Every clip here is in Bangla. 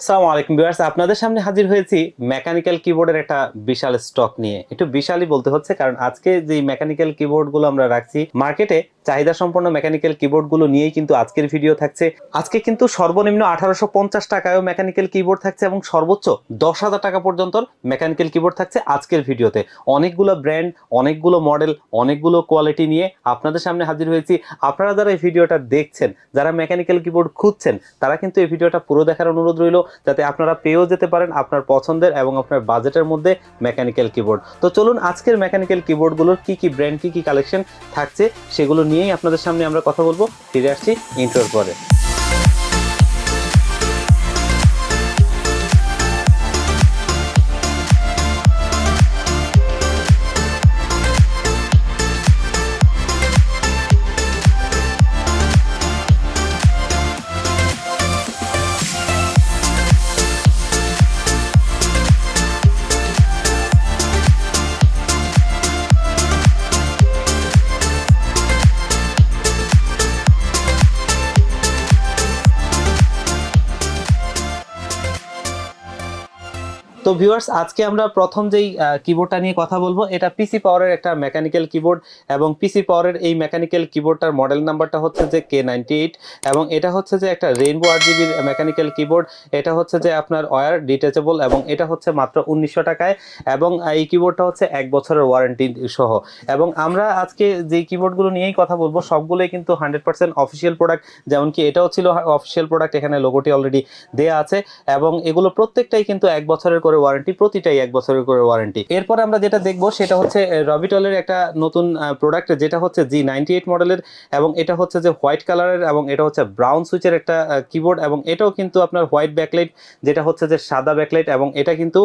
আসসালামু আলাইকুম ভিউয়ার্স, আপনাদের সামনে হাজির হয়েছি মেকানিক্যাল কিবোর্ডের একটা বিশাল স্টক নিয়ে। একটু বিশালই বলতে হচ্ছে, কারণ আজকে যে মেকানিক্যাল কিবোর্ডগুলো আমরা রাখছি, মার্কেটে চাহিদা সম্পন্ন মেকানিক্যাল কিবোর্ডগুলো নিয়েই কিন্তু আজকের ভিডিও থাকছে। আজকে কিন্তু সর্বনিম্ন আঠারোশো পঞ্চাশ টাকায়ও মেকানিক্যাল কিবোর্ড থাকছে এবং সর্বোচ্চ দশ হাজার টাকা পর্যন্ত মেকানিক্যাল কিবোর্ড থাকছে আজকের ভিডিওতে। অনেকগুলো ব্র্যান্ড, অনেকগুলো মডেল, অনেকগুলো কোয়ালিটি নিয়ে আপনাদের সামনে হাজির হয়েছি। আপনারা যারা এই ভিডিওটা দেখছেন, যারা মেকানিক্যাল কিবোর্ড খুঁজছেন, তারা কিন্তু এই ভিডিওটা পুরো দেখার অনুরোধ রইল। যাতে আপনারা পেয়েও যেতে পারেন আপনার পছন্দের এবং আপনার বাজেটের মধ্যে মেকানিক্যাল কিবোর্ড তো চলুন আজকের মেকানিক্যাল কিবোর্ডগুলোর কি কি ব্র্যান্ড কি কি কালেকশন থাকছে, সেগুলো নিয়েই আপনাদের সামনে আমরা কথা বলব। ফিরে আসছি ইন্টার পরে। তো ভিউয়ার্স আজকে আমরা প্রথম যেই কিবোর্ডটা নিয়ে কথা বলব, এটা পিসি পাওয়ারের একটা মেকানিক্যাল কিবোর্ড এবং পিসি পাওয়ারের এই মেকানিক্যাল কিবোর্ডটার মডেল নাম্বারটা হচ্ছে যে কে নাইনটি এইট এবং এটা হচ্ছে যে একটা রেইনবো আর জিবির মেকানিক্যাল কিবোর্ড এটা হচ্ছে যে আপনার ওয়ার ডিটেচেবল এবং এটা হচ্ছে মাত্র উনিশশো টাকায় এবং এই কিবোর্ডটা হচ্ছে এক বছরের ওয়ারেন্টি সহ। এবং আমরা আজকে যেই কিবোর্ডগুলো নিয়েই কথা বলব, সবগুলোই কিন্তু হান্ড্রেড পার্সেন্ট অফিসিয়াল প্রোডাক্ট যেমন কি এটাও ছিল অফিসিয়াল প্রোডাক্ট এখানে লোগোটি অলরেডি দেয়া আছে এবং এগুলো প্রত্যেকটাই কিন্তু এক বছরের করে ওয়ারেন্টি প্রতিটাই এক বছরের করে ওয়ারেন্টি এরপর আমরা যেটা দেখব সেটা হচ্ছে রবিটলের একটা নতুন প্রোডাক্ট যেটা হচ্ছে জি নাইনটি এইট মডেলের এবং এটা হচ্ছে যে হোয়াইট কালারের এবং এটা হচ্ছে ব্রাউন সুইচের একটা কিবোর্ড এবং এটাও কিন্তু আপনার হোয়াইট ব্যাকলাইট যেটা হচ্ছে যে সাদা ব্যাকলাইট এবং এটা কিন্তু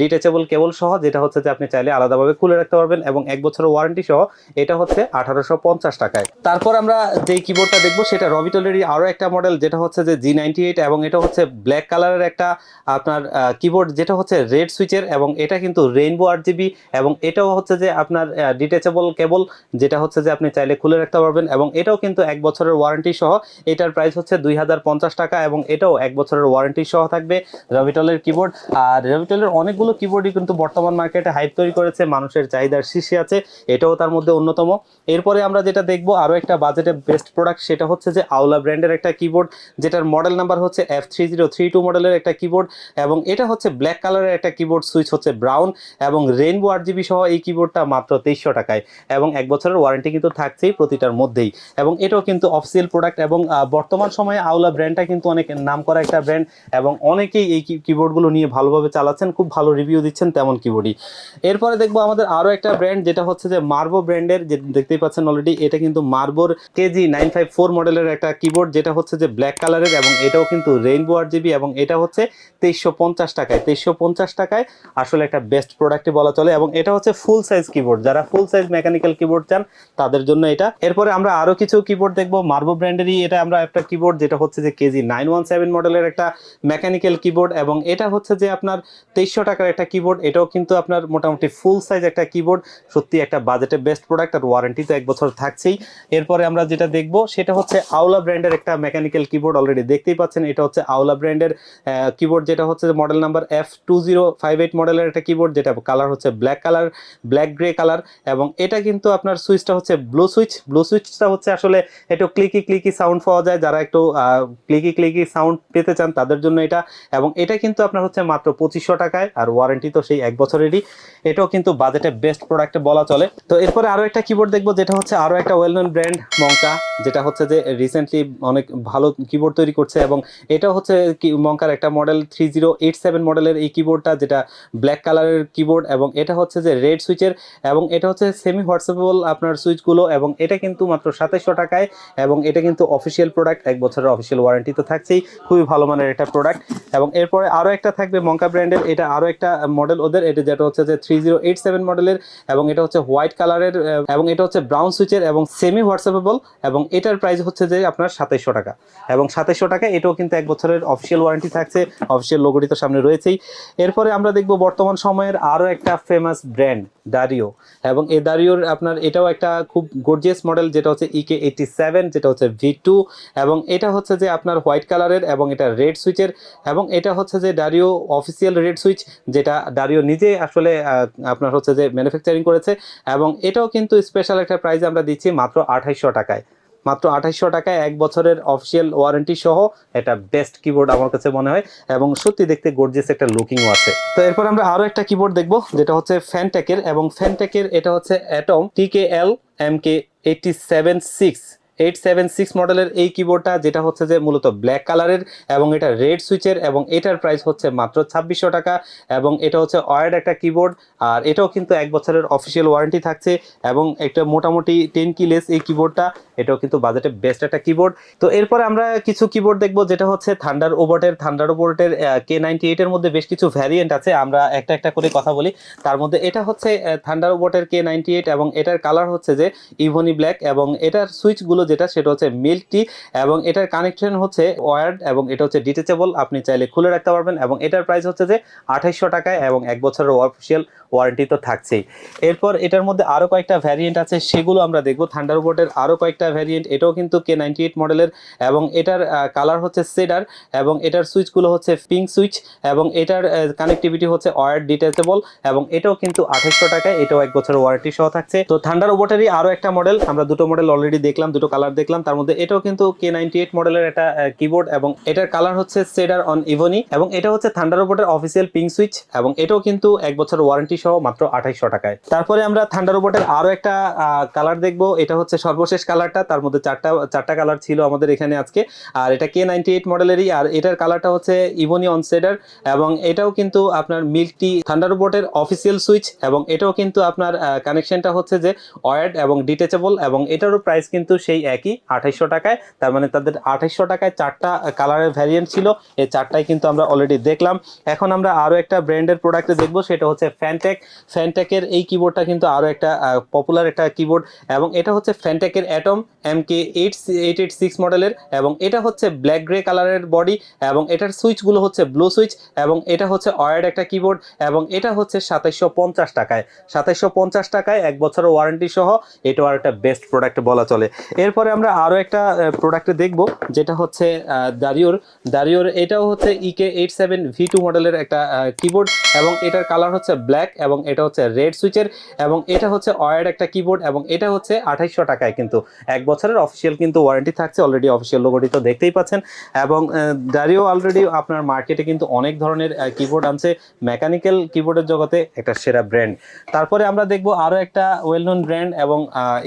ডিটেচেবল কেবল সহ, যেটা হচ্ছে যে আপনি চাইলে আলাদাভাবে খুলে রাখতে পারবেন, এবং এক বছরের ওয়ারেন্টি সহ, এটা হচ্ছে আঠারোশো পঞ্চাশ টাকায়। তারপর আমরা যেই কিবোর্ডটা দেখব, সেটা রবিটলেরই আরও একটা মডেল যেটা হচ্ছে যে জি নাইনটি এইট এবং এটা হচ্ছে ব্ল্যাক কালারের একটা, আপনার কিবোর্ড যেটা হচ্ছে রেড সুইচের এবং এটা কিন্তু রেইনবো আট জিবি এবং এটাও হচ্ছে যে আপনার ডিটেচেবল কেবল যেটা হচ্ছে যে আপনি চাইলে খুলে রাখতে পারবেন এবং এটাও কিন্তু এক বছরের ওয়ারেন্টি সহ। এটার প্রাইস হচ্ছে দুই হাজার পঞ্চাশ টাকা এবং এটাও এক বছরের ওয়ারেন্টি সহ থাকবে রবিটলের কিবোর্ড আর রবিটলের অনেকগুলো কিবোর্ডই কিন্তু বর্তমান মার্কেটে হাইপ তৈরি করেছে, মানুষের চাহিদার শীর্ষে আছে, এটাও তার মধ্যে অন্যতম। এরপরে আমরা যেটা দেখব, আরও একটা বাজেটে বেস্ট প্রোডাক্ট সেটা হচ্ছে যে আওলা ব্র্যান্ডের একটা কিবোর্ড যেটার মডেল নাম্বার হচ্ছে F three zero three two মডেলের একটা কিবোর্ড এবং এটা হচ্ছে ব্ল্যাক কালারের একটা কিবোর্ড সুইচ হচ্ছে ব্রাউন এবং রেইনবো আট জিবি সহ এই কিবোর্ডটা মাত্র তেইশশো টাকায়। এবং এক বছরের ওয়ারেন্টি কিন্তু থাকছেই প্রতিটার মধ্যেই। এবং এটাও কিন্তু অফিসিয়াল প্রোডাক্ট এবং বর্তমান সময়ে আউলা ব্র্যান্ডটা কিন্তু অনেক নাম করা একটা ব্র্যান্ড এবং অনেকেই এই কিবোর্ডগুলো নিয়ে ভালোভাবে চালাচ্ছেন, খুব ভালো রিভিউ দিচ্ছেন তেমন কিবোর্ডই এরপরে দেখব আমাদের আরও একটা ব্র্যান্ড যেটা হচ্ছে যে মার্বো ব্র্যান্ডের যে দেখতেই পাচ্ছেন অলরেডি এটা কিন্তু মার্বোর কেজি নাইন ফাইভ ফোর মডেলের একটা কিবোর্ড যেটা হচ্ছে যে ব্ল্যাক কালারের এবং এটাও কিন্তু রেইনবো আট জিবি এবং এটা হচ্ছে তেইশশো পঞ্চাশ টাকায়। তেইশশো পঞ্চাশ টাকায় আসলে একটা বেস্ট প্রোডাক্টই বলা চলে এবং এটা হচ্ছে ফুল সাইজ কিবোর্ড যারা ফুল সাইজ মেকানিক্যাল কিবোর্ড চান, তাদের জন্য এটা। এরপরে আমরা আরও কিছু কিবোর্ড দেখব। মার্বো ব্র্যান্ডেরই এটা আমরা একটা কিবোর্ড যেটা হচ্ছে যে কেজি নাইন ওয়ান সেভেন মডেলের একটা মেকানিক্যাল কিবোর্ড এবং এটা হচ্ছে যে আপনার তেইশশো টাকার একটা কিবোর্ড এটাও কিন্তু আপনার মোটামুটি ফুল সাইজ একটা কিবোর্ড সত্যি একটা বাজেটে বেস্ট প্রোডাক্ট আর ওয়ারেন্টি তো এক বছর থাকছেই। এরপরে আমরা যেটা দেখব, সেটা হচ্ছে আওলা ব্র্যান্ডের একটা মেকানিক্যাল কিবোর্ড অলরেডি দেখতেই পাচ্ছেন। এটা হচ্ছে আওলা ব্র্যান্ডের কিবোর্ড যেটা হচ্ছে model number F two zero five eight মডেলের একটা কিবোর্ড যেটা কালার হচ্ছে black colour black grey colour এবং এটা কিন্তু আপনার সুইচটা হচ্ছে ব্লু সুইচ ব্লু সুইচটা হচ্ছে আসলে একটু ক্লিকি ক্লিকি সাউন্ড পাওয়া যায়। যারা একটু ক্লিকি ক্লিকি সাউন্ড পেতে চান তাদের জন্য এটা এবং এটা কিন্তু আপনার হচ্ছে মাত্র পঁচিশশো টাকায় আর ওয়ারেন্টি তো সেই এক বছরেরই। এটাও কিন্তু বাজেটে বেস্ট প্রোডাক্টে বলা চলে। তো এরপরে আরও একটা কিবোর্ড দেখব যেটা হচ্ছে আরও একটা ওয়েল নোন ব্র্যান্ড মঙ্কা যেটা হচ্ছে যে রিসেন্টলি অনেক ভালো কিবোর্ড তৈরি করছে এবং এটা হচ্ছে মঙ্কার একটা model three zero eight seven মডেলের এই কিবোর্ডটা যেটা ব্ল্যাক কালারের কিবোর্ড এবং এটা হচ্ছে যে রেড সুইচের এবং এটা হচ্ছে সেমি হোয়াটসঅ্যাপেবল আপনার সুইচগুলো এবং এটা কিন্তু মাত্র সাতাইশশো টাকায় এবং এটা কিন্তু অফিসিয়াল প্রোডাক্ট এক বছরের অফিসিয়াল ওয়ারেন্টি তো থাকছেই, খুবই ভালো মানের একটা প্রোডাক্ট এবং এরপরে আরও একটা থাকবে মঙ্কা ব্র্যান্ডের এটা আরও একটা মডেল ওদের, এটা যেটা হচ্ছে যে থ্রি জিরো এইট সেভেন মডেলের এবং এটা হচ্ছে হোয়াইট কালারের এবং এটা হচ্ছে ব্রাউন সুইচের এবং সেমি হোয়াটসঅ্যাপেবল এবং এটার প্রাইস হচ্ছে যে আপনার সাতাইশশো টাকা এবং সাতাইশশো টাকা এটাও কিন্তু এক বছরের অফিসিয়াল ওয়ারেন্টি থাকছে অফিসিয়াল লোগোটি তো সামনে রয়েছেই এরপরে আমরা দেখব বর্তমান সময়ের আরও একটা ফেমাস ব্র্যান্ড দারিও এবং এই দারিওর আপনার এটাও একটা খুব গর্জিয়াস মডেল যেটা হচ্ছে ইকে এইটি সেভেন যেটা হচ্ছে ভি টু এবং এটা হচ্ছে যে আপনার হোয়াইট কালারের এবং এটা রেড সুইচের এবং এটা হচ্ছে যে ডারিও অফিসিয়াল রেড সুইচ যেটা ডারিও নিজে আসলে আপনার হচ্ছে যে ম্যানুফ্যাকচারিং করেছে। এবং এটাও কিন্তু স্পেশাল একটা প্রাইস আমরা দিচ্ছি মাত্র আঠাইশশো টাকায়। মাত্র আঠাইশশো টাকায় এক বছরের অফিসিয়াল ওয়ারেন্টি সহ এটা বেস্ট কিবোর্ড আমার কাছে মনে হয়, এবং সত্যি দেখতে গর্জিয়াস একটা লুকিংও আছে। তো এরপর আমরা আরও একটা কিবোর্ড দেখব, যেটা হচ্ছে ফ্যানটেকের এবং ফ্যানটেকের এটা হচ্ছে atom TK L M K eighty seven six eight seven six মডেলের এই কিবোর্ডটা যেটা হচ্ছে যে মূলত ব্ল্যাক কালারের এবং এটা রেড সুইচের এবং এটার প্রাইস হচ্ছে মাত্র ছাব্বিশশো টাকা এবং এটা হচ্ছে ওয়ার্ড একটা কিবোর্ড আর এটাও কিন্তু এক বছরের অফিসিয়াল ওয়ারেন্টি থাকছে এবং একটা মোটামুটি টেন কি লেস এই কিবোর্ডটা এটাও কিন্তু বাজেটে বেস্ট একটা কিবোর্ড তো এরপরে আমরা কিছু কিবোর্ড দেখব, যেটা হচ্ছে থান্ডার ওবোটের থান্ডার ওবোটের কে নাইনটি এইটের মধ্যে বেশ কিছু ভ্যারিয়েন্ট আছে, আমরা একটা একটা করে কথা বলি। তার মধ্যে এটা হচ্ছে থান্ডার ওবোটের কে নাইনটি এইট এবং এটার কালার হচ্ছে যে ইভনি ব্ল্যাক এবং এটার সুইচগুলো যেটা, সেটা হচ্ছে মিল্ক টি এবং এটার কানেকশন হচ্ছে ওয়ার্ড এবং এটা হচ্ছে ডিটেচেবল আপনি চাইলে খুলে রাখতে পারবেন এবং এটার প্রাইস হচ্ছে যে আঠাইশশো টাকায় এবং এক বছরের অফিসিয়াল ওয়ারেন্টি তো থাকছেই। এরপর এটার মধ্যে আরও কয়েকটা ভ্যারিয়েন্ট আছে, সেগুলো আমরা দেখব। থান্ডারবোর্ডের আরও কয়েকটা ভ্যারিয়েন্ট এটাও কিন্তু কে নাইনটি এইট মডেলের এবং এটার কালার হচ্ছে সেডার এবং এটার সুইচগুলো হচ্ছে পিঙ্ক সুইচ এবং এটার কানেক্টিভিটি হচ্ছে ওয়ার্ড ডিটেচেবল এবং এটাও কিন্তু আঠাইশশো টাকায়, এটাও এক বছরের ওয়ারেন্টি সহ থাকছে। তো থান্ডার ওবোটেরই আরও একটা মডেল আমরা দুটো মডেল অলরেডি দেখলাম, দুটো কালার দেখলাম, তার মধ্যে এটাও কিন্তু কে নাইনটি এইট মডেলের একটা কিবোর্ড এবং এটার কালার হচ্ছে সেডার অন ইভনি এবং এটা হচ্ছে থান্ডার ওবোটের অফিসিয়াল পিঙ্ক সুইচ এবং এটাও কিন্তু এক বছর ওয়ারেন্টি সহ মাত্র আঠাইশশো টাকায়। তারপরে আমরা থান্ডার রোবটের আরও একটা কালার দেখব। এটা হচ্ছে সর্বশেষ কালারটা তার মধ্যে চারটা চারটা কালার ছিল আমাদের এখানে আজকে। আর এটা কে নাইনটি এইট মডেলেরই আর এটার কালারটা হচ্ছে ইভনি অন সেডার এবং এটাও কিন্তু আপনার মিল্কটি থান্ডার রোবটের অফিসিয়াল সুইচ এবং এটাও কিন্তু আপনার কানেকশনটা হচ্ছে যে ওয়ার্ড এবং ডিটেচেবল এবং এটারও প্রাইস কিন্তু সেই একই, আঠাইশশো টাকায়। তার মানে তাদের আঠাইশশো টাকায় চারটা কালারের ভ্যারিয়েন্ট ছিল। এই চারটাই কিন্তু আমরা অলরেডি দেখলাম। এখন আমরা আরও একটা ব্র্যান্ডের প্রোডাক্টে দেখব। সেটা হচ্ছে ফ্যানটেক ফ্যানটেকের এই কিবোর্ডটা কিন্তু আরও একটা পপুলার একটা কিবোর্ড এবং এটা হচ্ছে ফ্যানটেকের Atom M K eight eight eight six মডেলের এবং এটা হচ্ছে ব্ল্যাক গ্রে কালারের বডি এবং এটার সুইচগুলো হচ্ছে ব্লু সুইচ এবং এটা হচ্ছে ওয়ার্ড একটা কিবোর্ড এবং এটা হচ্ছে সাতাইশশো পঞ্চাশ টাকায়। সাতাইশশো পঞ্চাশ টাকায় এক বছরের ওয়ারেন্টি সহ এটাও আর একটা বেস্ট প্রোডাক্ট বলা চলে। এরপরে আমরা আরও একটা প্রোডাক্টে দেখব যেটা হচ্ছে দারিওর দারিওর এটাও হচ্ছে EK eight seven V two মডেলের একটা কিবোর্ড এবং এটার কালার হচ্ছে ব্ল্যাক এবং এটা হচ্ছে রেড সুইচের এবং এটা হচ্ছে ওয়ার্ড একটা কিবোর্ড এবং এটা হচ্ছে আঠাইশশো টাকায় কিন্তু এক বছরের অফিসিয়াল কিন্তু ওয়ারেন্টি থাকছে অলরেডি অফিসিয়াল লোগোটি তো দেখতেই পাচ্ছেন। এবং দারিও অলরেডি আপনার মার্কেটে কিন্তু অনেক ধরনের কিবোর্ড আনছে মেকানিক্যাল কিবোর্ডের জগতে একটা সেরা ব্র্যান্ড তারপরে আমরা দেখব আরও একটা ওয়েল নোন ব্র্যান্ড এবং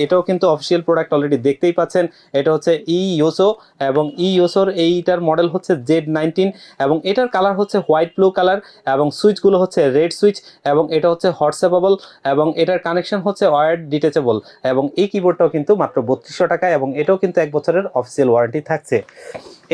এটাও কিন্তু অফিসিয়াল প্রোডাক্ট অলরেডি দেখতেই পাচ্ছেন। এটা হচ্ছে ই ইউসো এবং ই ইউসোর এইটার মডেল হচ্ছে জেড নাইনটিন এবং এটার কালার হচ্ছে হোয়াইট ব্লু কালার এবং সুইচগুলো হচ্ছে রেড সুইচ এবং এটা হচ্ছে হোয়াটসঅ্যাপেবল এবং এটার কানেকশন হচ্ছে ওয়ার্ড ডিটেচেবল এবং এই কিবোর্ডটাও কিন্তু মাত্র বত্রিশশো টাকা এবং এটাও কিন্তু এক বছরের অফিসিয়াল ওয়ারেন্টি থাকছে।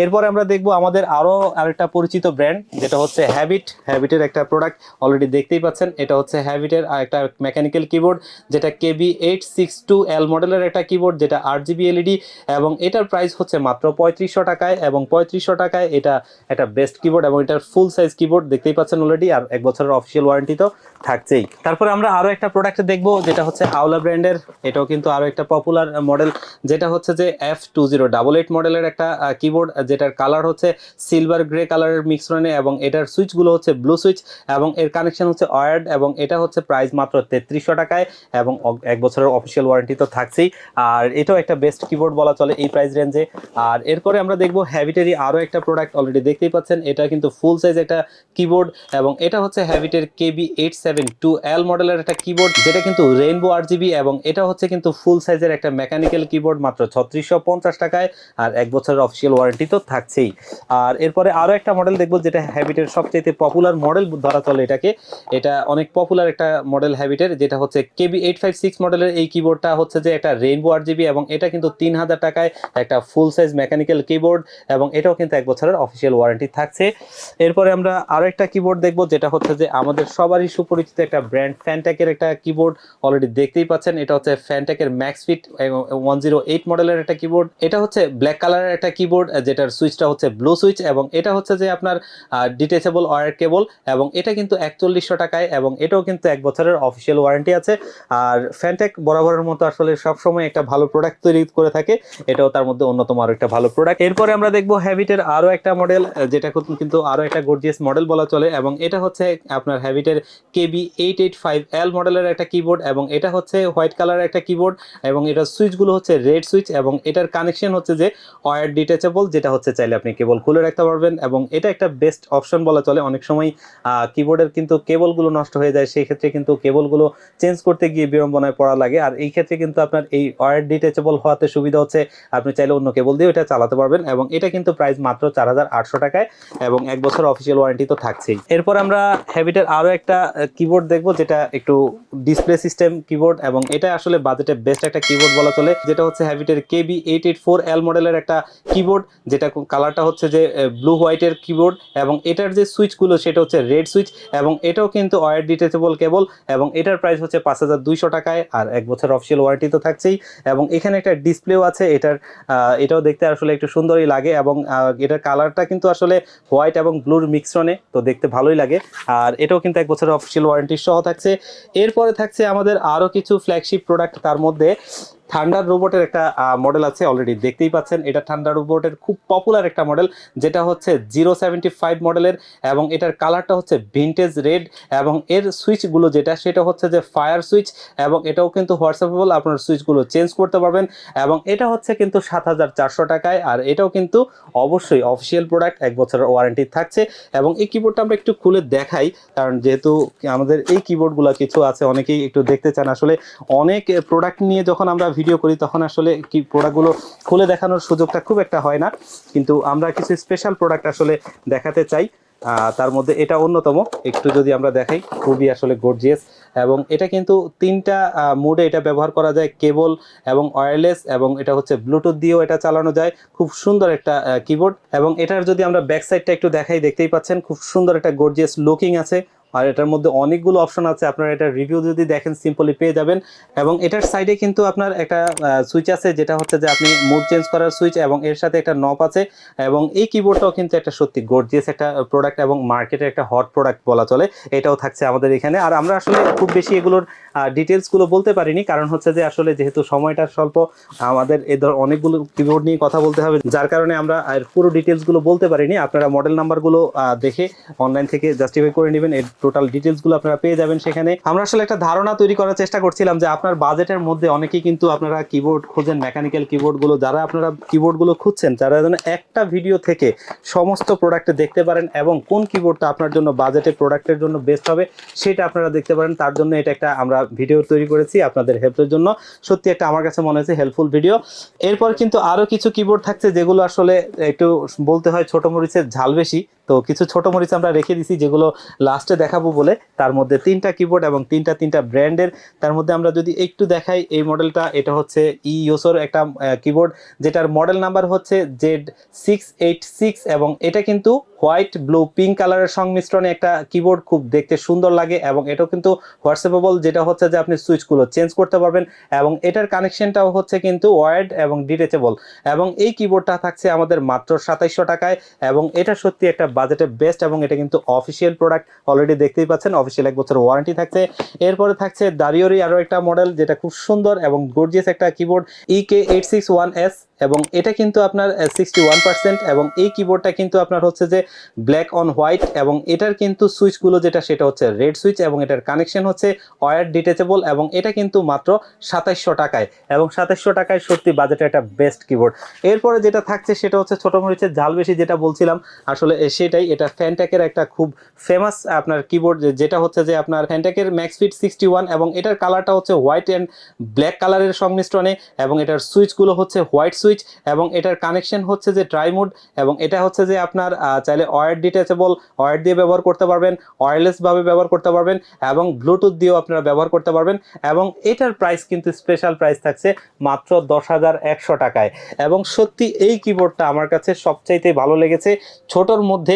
এরপরে আমরা দেখব আমাদের আরও আরেকটা পরিচিত ব্র্যান্ড যেটা হচ্ছে হ্যাবিট হ্যাবিটের একটা প্রোডাক্ট অলরেডি দেখতেই পাচ্ছেন। এটা হচ্ছে হ্যাবিটের একটা মেকানিক্যাল কিবোর্ড যেটা KB eight six two L মডেলের একটা কিবোর্ড যেটা আট জিবি এলইডি এবং এটার প্রাইস হচ্ছে মাত্র পঁয়ত্রিশশো টাকায় এবং পঁয়ত্রিশশো টাকায় এটা একটা বেস্ট কিবোর্ড এবং এটার ফুল সাইজ কিবোর্ড দেখতেই পাচ্ছেন অলরেডি আর এক বছরের অফিসিয়াল ওয়ারেন্টি তো থাকছেই। তারপরে আমরা আরও একটা প্রোডাক্ট দেখব, যেটা হচ্ছে আওলা ব্র্যান্ডের এটাও কিন্তু আরও একটা পপুলার মডেল যেটা হচ্ছে যে F two zero double eight মডেলের একটা কিবোর্ড যেটার কালার হচ্ছে সিলভার গ্রে কালারের মিক্সরনে এবং এটার সুইচগুলো হচ্ছে ব্লু সুইচ এবং এর কানেকশন হচ্ছে ওয়ার্ড এবং এটা হচ্ছে প্রাইস মাত্র তেত্রিশশো টাকায় এবং এক বছরের অফিসিয়াল ওয়ারেন্টি তো থাকছেই। আর এটাও একটা বেস্ট কিবোর্ড বলা চলে এই প্রাইস রেঞ্জে আর এরপরে আমরা দেখব হ্যাবিটেরই আরও একটা প্রোডাক্ট অলরেডি দেখতেই পাচ্ছেন। এটা কিন্তু ফুল সাইজ একটা কিবোর্ড এবং এটা হচ্ছে হ্যাবিটের KB eight seven two L মডেলের একটা কিবোর্ড যেটা কিন্তু রেইনবো আর জিবি এবং এটা হচ্ছে কিন্তু ফুল সাইজের একটা মেকানিক্যাল কিবোর্ড মাত্র ছত্রিশশো টাকায়। আর এক বছরের অফিসিয়াল ওয়ারেন্টি তো থাকছেই। আর এরপরে আরও একটা মডেল দেখব যেটা হ্যাবিটের সবচেয়ে পপুলার মডেল ধরা চলে এটাকে। এটা অনেক পপুলার একটা মডেল হ্যাবিটের যেটা হচ্ছে কেবি এইট ফাইভ সিক্স মডেলের এই কিবোর্ডটা হচ্ছে যে একটা রেইনবো আর জিবি এবং এটা কিন্তু তিন হাজার টাকায় একটা ফুল সাইজ মেকানিক্যাল কিবোর্ড এবং এটাও কিন্তু এক বছরের অফিসিয়াল ওয়ারেন্টি থাকছে। এরপরে আমরা আরও একটা কিবোর্ড দেখব যেটা হচ্ছে যে আমাদের সবারই সুপরিচিত একটা ব্র্যান্ড ফ্যানট্যাকের একটা কিবোর্ড অলরেডি দেখতেই পাচ্ছেন। এটা হচ্ছে ফ্যানট্যাকের Max fit one zero eight মডেলের একটা কিবোর্ড এটা হচ্ছে ব্ল্যাক কালারের একটা কিবোর্ড যেটা এটার সুইচটা হচ্ছে ব্লু সুইচ এবং এটা হচ্ছে যে আপনার ডিটেচেবল ওয়ার কেবল এবং এটা কিন্তু একচল্লিশশো টাকায় এবং এটাও কিন্তু এক বছরের অফিসিয়াল ওয়ারেন্টি আছে। আর ফ্যানটেক বরাবরের মতো আসলে সবসময় একটা ভালো প্রোডাক্ট তৈরি করে থাকে। এটাও তার মধ্যে অন্যতম আরও একটা ভালো প্রোডাক্ট এরপরে আমরা দেখব হ্যাবিটের আরও একটা মডেল যেটা কিন্তু আরও একটা গর্জিয়াস মডেল বলা চলে এবং এটা হচ্ছে আপনার হ্যাবিটের KB eight eight five L মডেলের একটা কিবোর্ড এবং এটা হচ্ছে হোয়াইট কালারের একটা কিবোর্ড এবং এটার সুইচগুলো হচ্ছে রেড সুইচ এবং এটার কানেকশন হচ্ছে যে ওয়ার ডিটেচেবল যেটা হচ্ছে চাইলে আপনি কেবল খুলে রাখতে পারবেন এবং এটা একটা বেস্ট অপশন বলা চলে। অনেক সময় কিবোর্ডের কিন্তু কেবলগুলো নষ্ট হয়ে যায় সেই ক্ষেত্রে কিন্তু কেবলগুলো চেঞ্জ করতে গিয়ে বিড়ম্বনায় পড়া লাগে। আর এই ক্ষেত্রে কিন্তু আপনার এই ওয়ার ডিটেচেবল হওয়াতে সুবিধা হচ্ছে, আপনি চাইলে অন্য কেবল দিয়ে এটা চালাতে পারবেন এবং এটা কিন্তু প্রাইস মাত্র চার হাজার আটশো টাকায় এবং এক বছর অফিসিয়াল ওয়ারেন্টি তো থাকছেই। এরপর আমরা হ্যাবিটের আরও একটা কিবোর্ড দেখব, যেটা একটু ডিসপ্লে সিস্টেম কিবোর্ড এবং এটা আসলে বাজেটে বেস্ট একটা কিবোর্ড বলা চলে, যেটা হচ্ছে হ্যাবিটের KB eight eight four L মডেলের একটা কিবোর্ড যেটা কালারটা হচ্ছে যে ব্লু হোয়াইটের কিবোর্ড এবং এটার যে সুইচগুলো সেটা হচ্ছে রেড সুইচ এবং এটাও কিন্তু ওয়ার ডিটেচেবল কেবল এবং এটার প্রাইস হচ্ছে পাঁচ হাজার দুইশো টাকায় আর এক বছর অফিসিয়াল ওয়ারেন্টি তো থাকছেই এবং এখানে একটা ডিসপ্লেও আছে, এটার এটাও দেখতে আসলে একটু সুন্দরই লাগে এবং এটার কালারটা কিন্তু আসলে হোয়াইট এবং ব্লুর মিক্সরনে তো দেখতে ভালোই লাগে আর এটাও কিন্তু এক বছরের অফিসিয়াল ওয়ারেন্টি সহ থাকছে। এরপরে থাকছে আমাদের আরও কিছু ফ্ল্যাগশিপ প্রোডাক্ট তার মধ্যে থান্ডার রোবটের একটা মডেল আছে অলরেডি দেখতেই পাচ্ছেন। এটা থান্ডার রোবটের খুব পপুলার একটা মডেল যেটা হচ্ছে জিরো সেভেন্টি ফাইভ মডেলের এবং এটার কালারটা হচ্ছে ভিনটেজ রেড এবং এর সুইচগুলো যেটা, সেটা হচ্ছে যে ফায়ার সুইচ এবং এটাও কিন্তু হোয়াটসঅ্যাপেবল, আপনার সুইচগুলো চেঞ্জ করতে পারবেন এবং এটা হচ্ছে কিন্তু সাত হাজার চারশো টাকায় আর এটাও কিন্তু অবশ্যই অফিসিয়াল প্রোডাক্ট এক বছরের ওয়ারেন্টি থাকছে এবং এই কিবোর্ডটা আমরা একটু খুলে দেখাই, কারণ যেহেতু আমাদের এই কিবোর্ডগুলো কিছু আছে, অনেকেই একটু দেখতে চান। আসলে অনেক প্রোডাক্ট নিয়ে যখন আমরা ভিডিও করি, তখন আসলে কি প্রোডাক্টগুলো খুলে দেখানোর সুযোগটা খুব একটা হয় না। কিন্তু আমরা কিছু স্পেশাল প্রোডাক্ট আসলে দেখাতে চাই। তার মধ্যে এটা অন্যতম। একটু যদি আমরা দেখাই, খুবই আসলে গর্জিয়াস এবং এটা কিন্তু তিনটা মোডে এটা ব্যবহার করা যায় কেবল এবং ওয়্যারলেস এবং এটা হচ্ছে ব্লুটুথ দিয়েও এটা চালানো যায়। খুব সুন্দর একটা কিবোর্ড এবং এটার যদি আমরা ব্যাক সাইডটা একটু দেখাই, দেখতেই পাচ্ছেন, খুব সুন্দর একটা গর্জিয়াস লুকিং আছে। আর এটার মধ্যে অনেকগুলো অপশন আছে। আপনারা এটার রিভিউ যদি দেখেন সিম্পলি পেয়ে যাবেন। এবং এটার সাইডে কিন্তু আপনার একটা সুইচ আছে, যেটা হচ্ছে যে আপনি মুড চেঞ্জ করার সুইচ এবং এর সাথে একটা নব আছে। এবং এই কিবোর্ডটাও কিন্তু একটা সত্যি গর্জিয়াস একটা প্রোডাক্ট এবং মার্কেটে একটা হট প্রোডাক্ট বলা চলে। এটাও থাকছে আমাদের এখানে। আর আমরা আসলে খুব বেশি এগুলোর ডিটেলসগুলো বলতে পারিনি। কারণ হচ্ছে যে আসলে যেহেতু সময়টা স্বল্প, আমাদের এ ধর অনেকগুলো কিবোর্ড নিয়ে কথা বলতে হবে, যার কারণে আমরা পুরো ডিটেলসগুলো বলতে পারিনি। আপনারা মডেল নাম্বারগুলো দেখে অনলাইন থেকে জাস্টিফাই করে নেবেন। এর টোটাল ডিটেলসগুলো আপনারা পেয়ে যাবেন সেখানে। আমরা আসলে একটা ধারণা তৈরি করার চেষ্টা করছিলাম যে আপনার বাজেটের মধ্যে অনেকেই কিন্তু আপনারা কিবোর্ড খোঁজেন মেকানিক্যাল কিবোর্ডগুলো যারা আপনারা কিবোর্ডগুলো খুঁজছেন, যারা যেন একটা ভিডিও থেকে সমস্ত প্রোডাক্টে দেখতে পারেন এবং কোন কিবোর্ডটা আপনার জন্য বাজেটে প্রোডাক্টের জন্য বেস্ট হবে, সেটা আপনারা দেখতে পারেন। তার জন্য এটা একটা আমরা ভিডিও তৈরি করেছি আপনাদের হেল্পের জন্য। সত্যি একটা আমার কাছে মনে হয়েছে হেল্পফুল ভিডিও এরপর কিন্তু আরও কিছু কিবোর্ড থাকছে যেগুলো আসলে একটু বলতে হয় ছোট মরিচের ঝাল বেশি। তো কিছু ছোট মরিচ আমরা রেখে দিছি, যেগুলো লাস্টে দেখাবো বলে। তার মধ্যে তিনটা কিবোর্ড এবং তিনটা তিনটা ব্র্যান্ডের তার মধ্যে আমরা যদি একটু দেখাই, এই মডেলটা এটা হচ্ছে ই ইউসোর একটা কিবোর্ড যেটার মডেল নাম্বার হচ্ছে জেড সিক্স এইট সিক্স এবং এটা কিন্তু হোয়াইট ব্লু পিঙ্ক কালারের সংমিশ্রণে একটা কিবোর্ড খুব দেখতে সুন্দর লাগে এবং এটাও কিন্তু হোয়াটসঅ্যাপেবল যেটা হচ্ছে যে আপনি সুইচগুলো চেঞ্জ করতে পারবেন এবং এটার কানেকশনটাও হচ্ছে কিন্তু ওয়ার্ড এবং ডিটেচেবল এবং এই কিবোর্ডটা থাকছে আমাদের মাত্র সাতাইশশো টাকায় এবং এটা সত্যি একটা বাজেটে বেস্ট এবং এটা কিন্তু অফিসিয়াল প্রোডাক্ট অলরেডি দেখতেই পাচ্ছেন। অফিসিয়াল এক বছর ওয়ারেন্টি থাকছে। এরপরে থাকছে দারিওরি আরও একটা মডেল যেটা খুব সুন্দর এবং গর্জিয়াস একটা keyboard EK eight six one S এবং এটা কিন্তু আপনার সিক্সটি ওয়ান পার্সেন্ট এবং এই কিবোর্ডটা কিন্তু আপনার হচ্ছে যে ব্ল্যাক অন হোয়াইট এবং এটার কিন্তু সুইচগুলো যেটা সেটা হচ্ছে রেড সুইচ এবং এটার কানেকশন হচ্ছে ওয়ার ডিটেচেবল এবং এটা কিন্তু মাত্র সাতাইশশো টাকায় এবং সাতাইশশো টাকায় সত্যি বাজেটে একটা বেস্ট কিবোর্ড এরপরে যেটা থাকছে সেটা হচ্ছে ছোট মরিচের ঝাল বেশি যেটা বলছিলাম, আসলে সেটাই এটা ফ্যানট্যাকের একটা খুব ফেমাস আপনার কিবোর্ড যেটা হচ্ছে যে আপনার ফ্যানট্যাকের ম্যাক্সফিট সিক্সটি ওয়ান এবং এটার কালারটা হচ্ছে হোয়াইট অ্যান্ড ব্ল্যাক কালারের সংমিশ্রণে এবং এটার সুইচগুলো হচ্ছে হোয়াইট সুইচ এবং এটার কানেকশন হচ্ছে যে ট্রাইমুড এবং এটা হচ্ছে যে আপনার চাইলে ওয়ার ডিটেচেবল ওয়ার দিয়ে ব্যবহার করতে পারবেন ওয়্যারলেসভাবে ব্যবহার করতে পারবেন এবং ব্লুটুথ দিয়েও আপনারা ব্যবহার করতে পারবেন এবং এটার প্রাইস কিন্তু স্পেশাল প্রাইস থাকছে মাত্র দশ হাজার একশো টাকায় এবং সত্যি এই কিবোর্ডটা আমার কাছে সবচাইতে ভালো লেগেছে। ছোটোর মধ্যে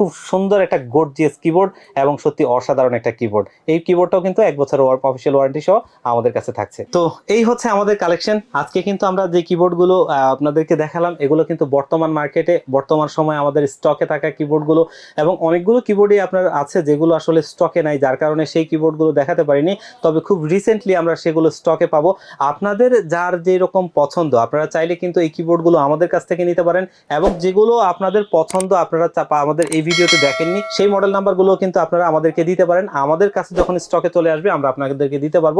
খুব সুন্দর একটা গর্জিয়াস কিবোর্ড এবং সত্যি অসাধারণ একটা কিবোর্ড এই কিবোর্ডটাও কিন্তু এক বছর অফিসিয়াল ওয়ারেন্টি সহ আমাদের কাছে থাকছে। তো এই হচ্ছে আমাদের কালেকশন আজকে কিন্তু আমরা যে কিবোর্ডগুলো আপনাদেরকে দেখালাম, এগুলো কিন্তু বর্তমান মার্কেটে বর্তমান সময় আমাদের স্টকে থাকা কিবোর্ডগুলো এবং অনেকগুলো কিবোর্ডই আপনার আছে যেগুলো আসলে স্টকে নাই, যার কারণে সেই কিবোর্ডগুলো দেখাতে পারিনি। তবে খুব রিসেন্টলি আমরা সেগুলো স্টকে পাবো। আপনাদের যার যে রকম পছন্দ, আপনারা চাইলে কিন্তু এই কিবোর্ডগুলো আমাদের কাছ থেকে নিতে পারেন এবং যেগুলো আপনাদের পছন্দ, আপনারা আমাদের এই ভিডিওতে দেখেননি, সেই মডেল নাম্বারগুলো কিন্তু আপনারা আমাদেরকে দিতে পারেন। আমাদের কাছে যখন স্টকে চলে আসবে, আমরা আপনাদেরকে দিতে পারব।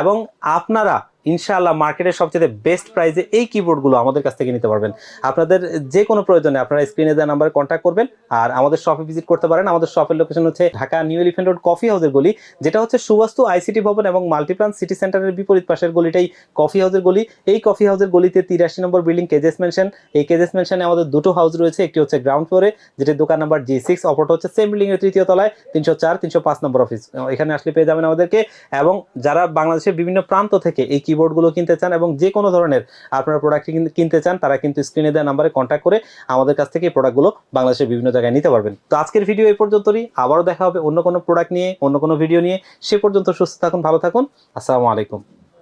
এবং আপনারা ইনশাআল্লাহ মার্কেটের সবচেয়ে বেস্ট প্রাইসে এই কিবোর্ডগুলো আমাদের কাছ থেকে নিতে পারবেন। আপনাদের যে কোনো প্রয়োজনে আপনারা স্ক্রিনে দেওয়া নাম্বারে কন্ট্যাক্ট করবেন আর আমাদের শপে ভিজিট করতে পারেন। আমাদের শপের লোকেশন হচ্ছে Dhaka New Elephant Road Coffee হাউসের গলি, যেটা হচ্ছে সুবাস্তু আইসিটি ভবন এবং মাল্টিপ্লান সিটি সেন্টারের বিপরীত পাশের গলিটাই কফি হাউসের গলি। এই কফি হাউসের গলিতে তিরাশি নম্বর বিল্ডিং কেজেস মেনশন এই কেজেস মেনশনে আমাদের দুটো হাউস রয়েছে, একটি হচ্ছে গ্রাউন্ড ফ্লোরে যেটি দোকান নাম্বার জি সিক্স অপরটা হচ্ছে সেম বিল্ডিং এর তৃতীয় তলায়, তিনশো চার, তিনশো পাঁচ নম্বর অফিস এখানে আসলে পেয়ে যাবেন আমাদেরকে। এবং যারা বাংলাদেশের বিভিন্ন প্রান্ত থেকে এই কিবোর্ডগুলো কিনতে চান এবং যে কোনো ধরনের আপনার প্রোডাক্ট কিনতে চান, তারা কিন্তু স্ক্রিনে দেওয়া নাম্বারে কন্ট্যাক্ট করে আমাদের কাছ থেকে এই প্রোডাক্টগুলো বাংলাদেশের বিভিন্ন জায়গায় নিতে পারবেন। তো আজকের ভিডিও এই পর্যন্তই। আবারও দেখা হবে অন্য কোনো প্রোডাক্ট নিয়ে, অন্য কোনো ভিডিও নিয়ে। সে পর্যন্ত সুস্থ থাকুন, ভালো থাকুন। আসসালামু আলাইকুম।